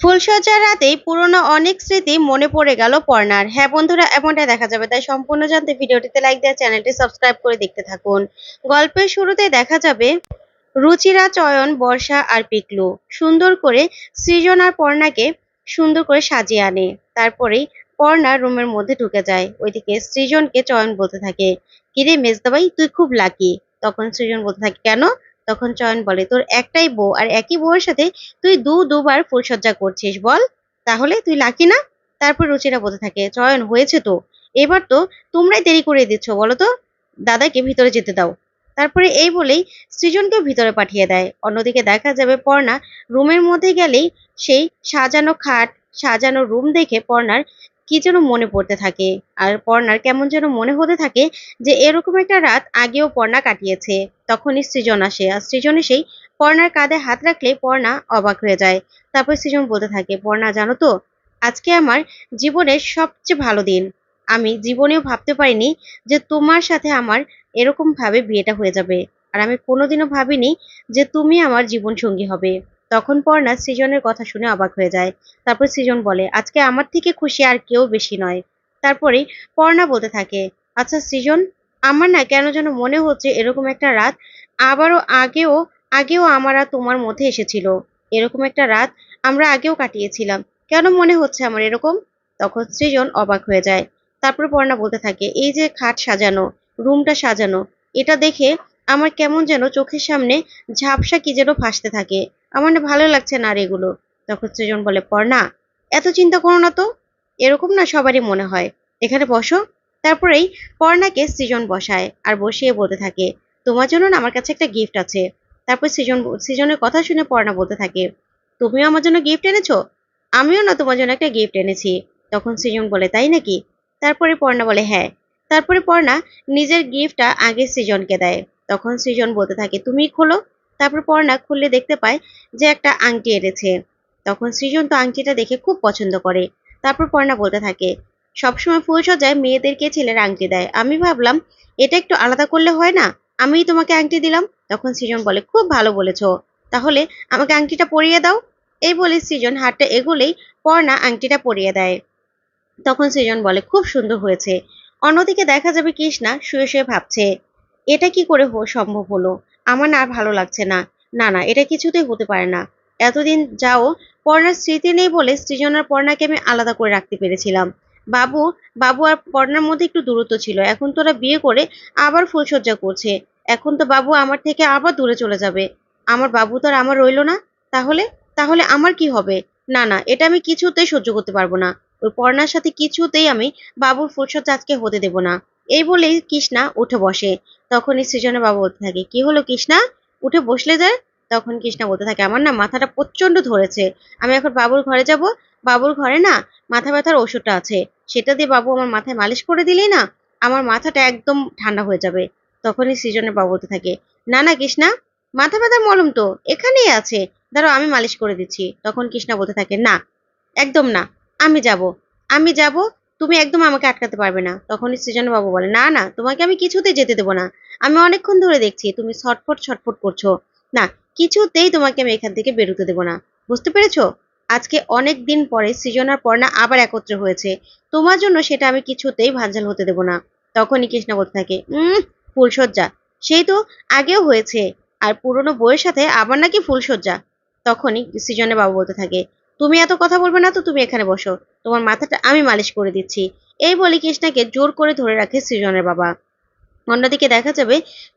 ফুলসজ্জার রাতেই পুরনো অনেক স্মৃতি মনে পড়ে গেল পর্ণার। হ্যাঁ বন্ধুরা, এমনটা দেখা যাবে। তাই সম্পূর্ণ জানতে ভিডিওটিতে লাইক দেওয়া চ্যানেলটি সাবস্ক্রাইব করে দেখতে থাকুন। গল্পের শুরুতে দেখা যাবে রুচিরা, চয়ন, বর্ষা আর পিকলু। সুন্দর করে সৃজন আর পর্ণাকে সুন্দর করে সাজিয়ে আনে। তারপরেই পর্ণা রুমের মধ্যে ঢুকে যায়। ওইদিকে সৃজনকে চয়ন বলতে থাকে, কিরে মেজদাবাই তুই খুব লাকি তখন সৃজন বলতে থাকে, কেন? তখন চয়ন বলে, তোর একটাই বউ আর একই বউয়ের সাথে তুই দু দুবার ফুলসজ্জা করছিস, বল। তাহলে তুই লাকি না? তারপর রুচিরা বলতে থাকে, চয়ন হয়েছে তো। এবার তো তোমরাই দেরি করে দিচ্ছ, বলো তো? দাদাকে ভিতরে যেতে দাও। তারপরে এই বলেই সৃজনকেও ভিতরে পাঠিয়ে দেয়। অন্যদিকে দেখা যাবে পর্ণা রুমের মধ্যে গেলেই সেই সাজানো খাট, সাজানো রুম দেখে পর্ণার কি যেন মনে পড়তে থাকে। আর পর্ণার কেমন যেন মনে হতে থাকে যে, এরকম একটা রাত আগেও পর্ণা কাটিয়েছে। তখনই সৃজন আসে, আর সৃজন এসেই পর্ণার কাঁধে হাত রাখলে পর্ণা অবাক হয়ে যায়। তারপর সৃজন বলতে থাকে, পর্ণা, জানো তো, আজকে আমার জীবনের সবচেয়ে ভালো দিন। আমি জীবনেও ভাবতে পারিনি যে তোমার সাথে আমার এরকম ভাবে বিয়েটা হয়ে যাবে। আর আমি কোনোদিনও ভাবিনি যে তুমি আমার জীবন সঙ্গী হবে। তখন পর্ণা সৃজনের কথা শুনে অবাক হয়ে যায়। তারপর সৃজন বলে, আজকে আমার থেকে খুশি আর কেউ বেশি নয়। তারপরে পর্ণা বলতে থাকে আচ্ছা সৃজন, আমার না কেন যেন মনে হচ্ছে এরকম একটা রাত আবারও আগেও আগেও আমার আর তোমার মধ্যে এসেছিল। এরকম একটা রাত আমরা আগেও কাটিয়েছিলাম। কেন মনে হচ্ছে আমার এরকম? তখন সৃজন অবাক হয়ে যায়। তারপর পর্ণা বলতে থাকে, এই যে খাট সাজানো, রুমটা সাজানো, এটা দেখে আমার কেমন যেন চোখের সামনে ঝাপসা কি যেন ভাসতে থাকে। আমার না ভালো লাগছে না আর এগুলো। তখন সৃজন বলে, পর্ণা, এত চিন্তা করো না তো। এরকম না সবারই মনে হয়। এখানে বসো। তারপরেই পর্ণাকে সৃজন বসায় আর বসিয়ে বলতে থাকে, তোমার জন্য না আমার কাছে একটা গিফট আছে। তারপর সৃজন, সৃজনের কথা শুনে পর্ণা বলতে থাকে, তুমিও আমার জন্য গিফট এনেছো? আমিও না তোমার জন্য একটা গিফট এনেছি। তখন সৃজন বলে, তাই নাকি? তারপরে পর্ণা বলে হ্যাঁ। তারপরে পর্ণা নিজের গিফটটা আগে সৃজনকে দেয়। তখন সৃজন বলতে থাকে, তুমি খোলো। তারপর পর্ণা খুললে দেখতে পায় যে একটা আংটি এনেছে। তখন সৃজন তো আংটিটা দেখে খুব পছন্দ করে। তারপর পর্ণা বলতে থাকে, সবসময় ফুলসজ্জায় মেয়েদেরকে ছেলের আংটি দেয়। আমি ভাবলাম, এটা একটু আলাদা করলে হয় না? আমিই তোমাকে আংটি দিলাম? তখন সৃজন বলে, খুব ভালো বলেছ। তাহলে আমাকে আংটিটা পরিয়ে দাও। এই বলে সৃজন হাতটা এগোলেই পর্ণা আংটিটা পরিয়ে দেয়। তখন সৃজন বলে, খুব সুন্দর হয়েছে। অন্যদিকে দেখা যাবে কৃষ্ণা শুয়ে শুয়ে ভাবছে। এটা কি করে সম্ভব হলো? আমার না ভালো লাগছে না। না না, এটা কিছুতেই হতে পারে না। এতদিন যাও, পর্ণার স্মৃতি নেই বলে সৃজন আর পর্ণাকে আমি আলাদা করে রাখতে পেরেছিলাম। বাবু বাবু আর পর্ণার মধ্যে একটু দূরত্ব ছিল। এখন তোরা বিয়ে করে আবার ফুলসজ্জা করছে। এখন তো বাবু আমার থেকে আবার দূরে চলে যাবে। আমার বাবু তো আর আমার রইল না। তাহলে? তাহলে আমার কি হবে? না না, এটা আমি কিছুতেই সহ্য করতে পারব না। ওই পর্ণার সাথে কিছুতেই আমি বাবুর ফুলসজ্জা আজকে হতে দেব না। এই বলেই কৃষ্ণা উঠে বসে। তখনই সৃজনের বাবু বলতে থাকে, কি হলো কৃষ্ণা? উঠে বসলে যে? তখন কৃষ্ণা বলতে থাকে, আমার না মাথাটা প্রচণ্ড ধরেছে। আমি এখন বাবুর ঘরে যাব। বাবুর ঘরে না মাথা ব্যথার ওষুধটা আছে। সেটা দিয়ে বাবু আমার মাথায় মালিশ করে দিলেই না আমার মাথাটা একদম ঠান্ডা হয়ে যাবে। তখনই সৃজনের বাবু বলতে থাকে, না না কৃষ্ণা, মাথা ব্যথার মলম তো, এখানেই আছে। ধরো আমি মালিশ করে দিচ্ছি। তখন কৃষ্ণা বলতে থাকে, না, একদম না, আমি যাব আমি যাব তুমি একদম আমাকে আটকাতে পারবে না। তখনই সৃজন বাবু বলে, না না, তোমাকে আমি কিছুতেই যেতে দেবো না। আমি অনেকক্ষণ ধরে দেখছি, তুমি ছটফট ছটফট করছ। না, কিছুতেই তোমাকে আমি এখান থেকে বেরোতে দেবো না। বুঝতে পেরেছ? আজকে অনেক দিন পরে সৃজন আর পর্ণা আবার একত্রে হয়েছে। তোমার জন্য সেটা আমি কিছুতেই ভাঞ্জাল হতে দেবো না। তখনই কৃষ্ণা বলতে থাকে, উম ফুলসজ্জা সেই তো আগেও হয়েছে। আর পুরনো বইয়ের সাথে আবার নাকি ফুলসজ্জা তখনই সৃজনের বাবু বলতে থাকে তুমি এত কথা বলবে না তো তুমি এখানে বসো। তোমার মাথাটা আমি মালিশ করে দিচ্ছি। এই বলে কৃষ্ণাকে জোর করে ধরে রাখে সৃজনের বাবা। অন্যদিকে দেখা যাবে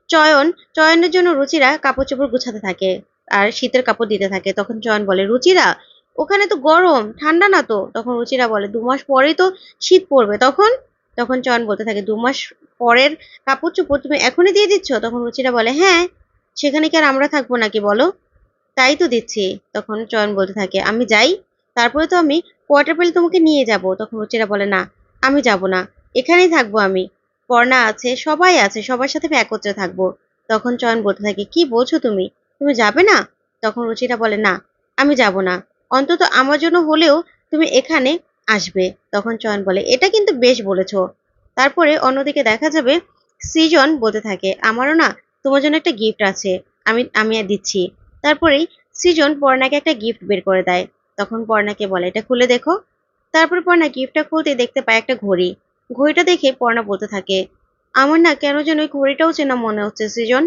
চয়ন, চয়নের জন্য রুচিরা কাপড় চোপড় গুছাতে থাকে আর শীতের কাপড় দিতে থাকে। তখন চয়ন বলে, রুচিরা, ওখানে তো গরম, ঠান্ডা না তো? তখন রুচিরা বলে, দু মাস পরেই তো শীত পড়বে। তখন তখন চয়ন বলতে থাকে, দু মাস পরের কাপড় চোপড় তুমি এখনই দিয়ে দিচ্ছ? তখন রুচিরা বলে হ্যাঁ সেখানে কি আর আমরা থাকব নাকি বলো? তাই তো দিচ্ছি। তখন চয়ন বলতে থাকে, আমি যাই? তারপরে তো আমি কোয়ার্টার পেলে তোমাকে নিয়ে যাব। তখন রুচিরা বলে, না, আমি যাব না। এখানেই থাকব আমি। পর্ণা আছে, সবাই আছে, সবার সাথে আমি একত্রে থাকব। তখন চয়ন বলতে থাকে, কি বলছো তুমি? তুমি যাবে না? তখন রুচিরা বলে, না, আমি যাব না। অন্তত আমার জন্য হলেও তুমি এখানে আসবে। তখন চয়ন বলে, এটা কিন্তু বেশ বলেছ। তারপরে অন্যদিকে দেখা যাবে, সৃজন বলতে থাকে, আমারও না তোমার জন্য একটা গিফট আছে। আমি আমি দিচ্ছি। তারপরেই সৃজন পর্ণাকে একটা গিফট বের করে দেয়। তখন পর্ণাকে বলে, এটা খুলে দেখো। তারপর পর্ণা গিফটটা খুলতে দেখতে পায় একটা ঘড়ি। ঘড়িটা দেখে পর্ণা বলতে থাকে, আমার না কেন যেন ওই ঘড়িটাও চেনা মনে হচ্ছে সৃজন।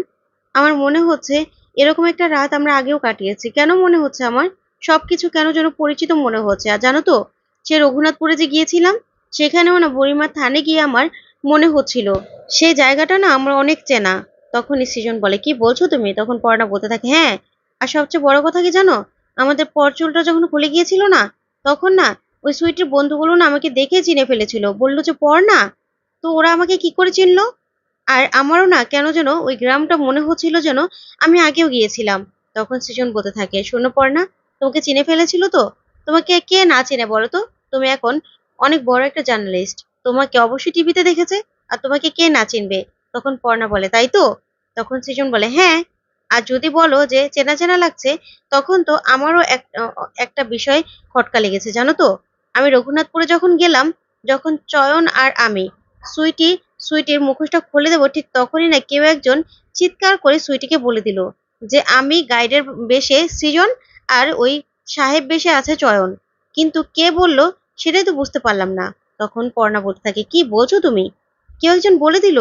আমার মনে হচ্ছে এরকম একটা রাত আমরা আগেও কাটিয়েছি। কেন মনে হচ্ছে আমার? সবকিছু কেন যেন পরিচিত মনে হচ্ছে। আর জানো তো, সে রঘুনাথপুরে যে গিয়েছিলাম, সেখানেও না বুড়িমার থানে গিয়ে আমার মনে হচ্ছিল। সেই জায়গাটা না আমার অনেক চেনা। তখনই সৃজন বলে, কি বলছো তুমি? তখন পর্ণা বলতে থাকে হ্যাঁ আর সবচেয়ে বড় কথা কি জানো? আমাদের পরচুলটা যখন খুলে গিয়েছিল না, তখন না ওই সুইটের বন্ধুগুলো না আমাকে দেখে চিনে ফেলেছিল। বলল যে পড় না, তো ওরা আমাকে কি করে চিনলো? আর আমারও না কেন যেন ওই গ্রামটা মনে হচ্ছিল যেন আমি আগেও গিয়েছিলাম। তখন সৃজন বলতে থাকে, শোনো পর্ণা, তোমাকে চিনে ফেলেছিল তো? তোমাকে কে না চেনে বলো তো? তুমি এখন অনেক বড় একটা জার্নালিস্ট। তোমাকে অবশ্যই টিভিতে দেখেছে, আর তোমাকে কে না চিনবে? তখন পর্ণা বলে, তাই তো? তখন সৃজন বলে হ্যাঁ আর যদি বলো যে চেনা চেনা লাগছে, তখন তো আমারও এক, একটা বিষয় খটকা লেগেছে, জানো তো? আমি রঘুনাথপুরে যখন গেলাম, যখন চয়ন আর আমি সুইটি, সুইটির মুখোশটা খুলে দেবো, ঠিক তখনই না কেউ একজন চিৎকার করে সুইটিকে বলে দিল যে, আমি গাইডের বেশে সৃজন আর ওই সাহেব বেশে আছে চয়ন। কিন্তু কে বলল সেটাই তো বুঝতে পারলাম না। তখন পর্ণা বলতে থাকে, কি বলছো তুমি? কেউ একজন বলে দিল?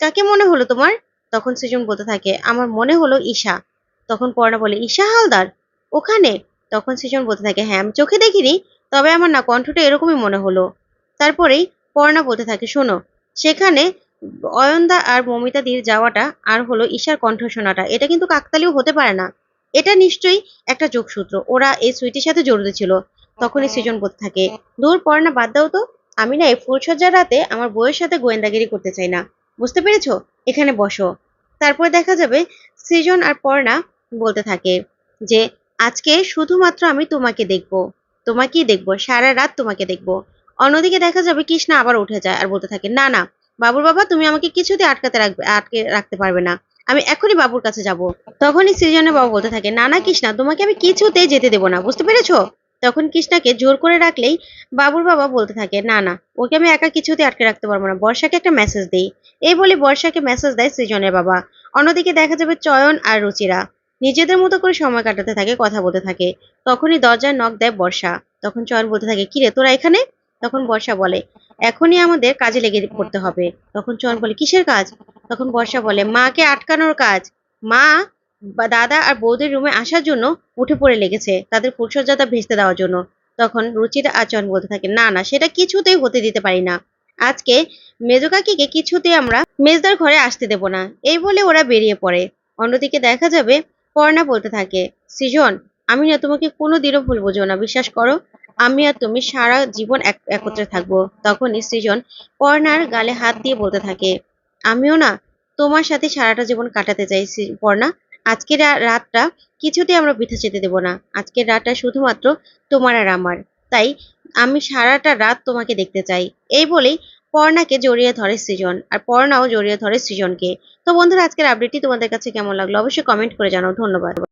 কাকে মনে হলো তোমার? তখন সৃজন বলতে থাকে, আমার মনে হলো ঈশা। তখন পর্ণা বলে, ঈশা হালদার, ওখানে? তখন সৃজন বলতে থাকে হ্যাঁ আমি চোখে দেখিনি, তবে আমার না কণ্ঠটা এরকমই মনে হলো। তারপরেই পর্ণা বলতে থাকে, শোনো, সেখানে অয়নদা আর মমিতাদির যাওয়াটা আর হলো ঈশার কণ্ঠ শোনাটা এটা কিন্তু কাকতালিও হতে পারে না। এটা নিশ্চয়ই একটা যোগসূত্র। ওরা এই সুইটির সাথে জড়িত ছিল। তখনই সৃজন বলতে থাকে, দূর পড়না বাদ দাও তো। আমি না এই ফুলসজ্জার রাতে আমার বউয়ের সাথে গোয়েন্দাগিরি করতে চাই না। বুঝতে পেরেছ? এখানে বসো। তারপরে দেখা যাবে সৃজন আর পর্ণা বলতে থাকে যে, আজকে শুধুমাত্র আমি তোমাকে দেখব। তোমাকেই দেখব, সারা রাত তোমাকে দেখব। অন্যদিকে দেখা যাবে কৃষ্ণা আবার উঠে যায় আর বলতে থাকে, না না, বাবুর বাবা, তুমি আমাকে কিছুতে আটকাতে রাখবে, আটকে রাখতে পারবে না। আমি এখনই বাবুর কাছে যাব। তখনই সৃজনের বাবা বলতে থাকে, না না, কৃষ্ণা, তোমাকে আমি কিছুতেই যেতে দেবো না, বুঝতে পেরেছ? তখন কৃষ্ণাকে জোর করে রাখলেই বাবুর বাবা বলতে থাকে, না না, ওকে আমি একা কিছুতে আটকে রাখতে পারব না। বর্ষাকে একটা মেসেজ দিই। এই বলে বর্ষাকে মেসেজ দেয় সৃজনের বাবা। অন্যদিকে দেখা যাবে চয়ন আর রুচিরা। নিজেদের মতো করে সময় কাটাতে থাকে, কথা বলতে থাকে। তখনই দরজায় নখ দেয় বর্ষা। তখন চয়ন বলতে থাকে কিরে তোরা এখানে? তখন বর্ষা বলে, এখনই আমাদের কাজে লেগে পড়তে হবে। তখন চয়ন বলে, কিসের কাজ? তখন বর্ষা বলে, মাকে আটকানোর কাজ। মা দাদা আর বৌদির রুমে আসার জন্য উঠে পড়ে লেগেছে তাদের ফুলসজ্জাটা ভেস্তে দেওয়ার জন্য। তখন রুচিরা আচরণ বলতে থাকে, না না, সেটা কিছুতেই হতে দিতে পারি না। আজকে মেজো কাকিকে কিছুতেই আমরা মেজদার ঘরে আসতে দেব না। এই বলে ওরা বেরিয়ে পড়ে। অন্যদিকে দেখা যাবে পর্ণা বলতে থাকে, সৃজন, আমি না তোমাকে কোনো দিনও ভুল বুঝো না, বিশ্বাস করো? আমি আর তুমি সারা জীবন এক, একত্রে থাকব। তখনই সৃজন পর্ণার গালে হাত দিয়ে বলতে থাকে, আমিও না তোমার সাথে সারাটা জীবন কাটাতে চাই পর্ণা। আজকের রাতটা কিছুতেই আমরা বৃথা যেতে দেবো না। আজকের রাতটা শুধুমাত্র তোমার আর আমার। তাই আমি সারাটা রাত তোমাকে দেখতে চাই। এই বলেই পর্ণাকে জড়িয়ে ধরে সৃজন, আর পর্ণাও জড়িয়ে ধরে সৃজনকে। তো বন্ধুরা, আজকের আপডেটটি তোমাদের কাছে কেমন লাগল অবশ্যই কমেন্ট করে জানাও। ধন্যবাদ।